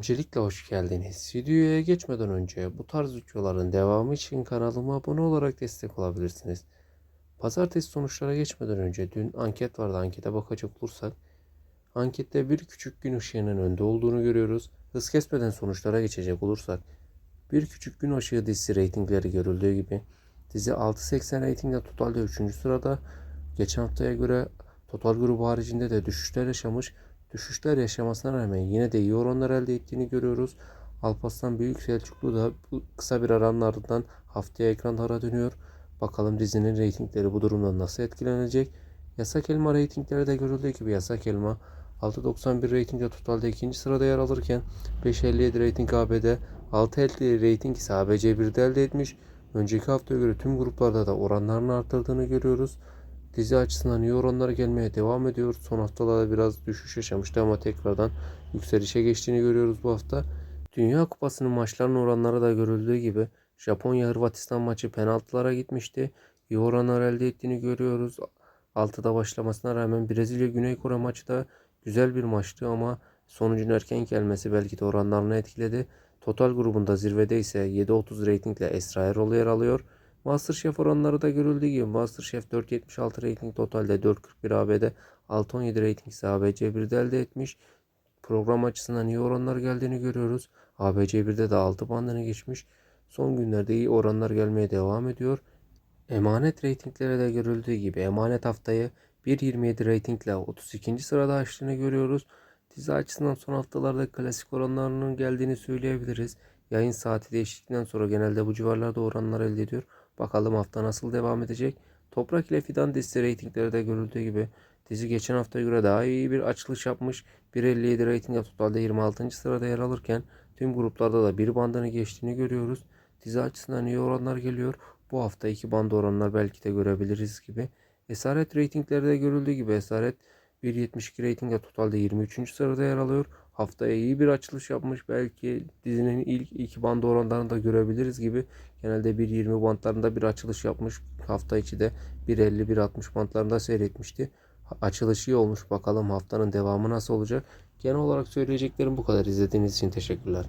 Öncelikle hoş geldiniz. Videoya geçmeden önce bu tarz videoların devamı için kanalıma abone olarak destek olabilirsiniz. Pazartesi sonuçlara geçmeden önce dün anket vardı. Ankete bakacak olursak ankette bir küçük gün ışığının önde olduğunu görüyoruz. Hız kesmeden sonuçlara geçecek olursak bir küçük gün ışığı dizisi reytingleri görüldüğü gibi dizi 6.80 reytingde totalde 3. sırada. Geçen haftaya göre total grubu haricinde de düşüşler yaşamış. Düşüşler yaşamasına rağmen yine de iyi oranlar elde ettiğini görüyoruz. Alparslan Büyük Selçuklu da kısa bir aranın ardından haftaya ekranlara dönüyor. Bakalım dizinin reytingleri bu durumdan nasıl etkilenecek? Yasak Elma reytingleri de görüldüğü gibi Yasak Elma 6.91 reytingde totalde ikinci sırada yer alırken 5.57 reyting AB'de 6.50 reyting ise ABC 1'de elde etmiş. Önceki haftaya göre tüm gruplarda da oranlarını arttırdığını görüyoruz. Dizi açısından iyi oranlar gelmeye devam ediyor. Son haftalarda biraz düşüş yaşamıştı ama tekrardan yükselişe geçtiğini görüyoruz bu hafta. Dünya Kupası'nın maçlarının oranları da görüldüğü gibi Japonya-Hırvatistan maçı penaltılara gitmişti. İyi oranlar elde ettiğini görüyoruz. 6'da başlamasına rağmen Brezilya-Güney Kore maçı da güzel bir maçtı ama sonucun erken gelmesi belki de oranlarını etkiledi. Total grubunda zirvede ise 7.30 reytingle Esra Erol yer alıyor. Masterchef oranları da görüldüğü gibi Masterchef 4.76 rating totalde 4.41 AB'de 6.17 rating ise ABC 1'de elde etmiş. Program açısından iyi oranlar geldiğini görüyoruz. ABC 1'de de 6 bandını geçmiş. Son günlerde iyi oranlar gelmeye devam ediyor. Emanet reytingleri de görüldüğü gibi Emanet haftayı 1.27 reytingle 32. sırada açtığını görüyoruz. Dizi açısından son haftalarda klasik oranlarının geldiğini söyleyebiliriz. Yayın saati değiştikten sonra genelde bu civarlarda oranlar elde ediyor. Bakalım hafta nasıl devam edecek. Toprak ile Fidan dizisi reytingleri de görüldüğü gibi dizi geçen haftaya göre daha iyi bir açılış yapmış. 1.57 reytingle totalde 26. sırada yer alırken tüm gruplarda da bir bandını geçtiğini görüyoruz. Dizi açısından iyi oranlar geliyor. Bu hafta iki band oranlar belki de görebiliriz gibi. Esaret reytingleri de görüldüğü gibi Esaret 1.72 reytingle totalde 23. sırada yer alıyor. Haftaya iyi bir açılış yapmış. Belki dizinin ilk iki band oranlarını da görebiliriz gibi. Genelde 1.20 bantlarında bir açılış yapmış. Hafta içi de 1.50-1.60 bantlarında seyretmişti. Açılış iyi olmuş. Bakalım haftanın devamı nasıl olacak. Genel olarak söyleyeceklerim bu kadar. İzlediğiniz için teşekkürler.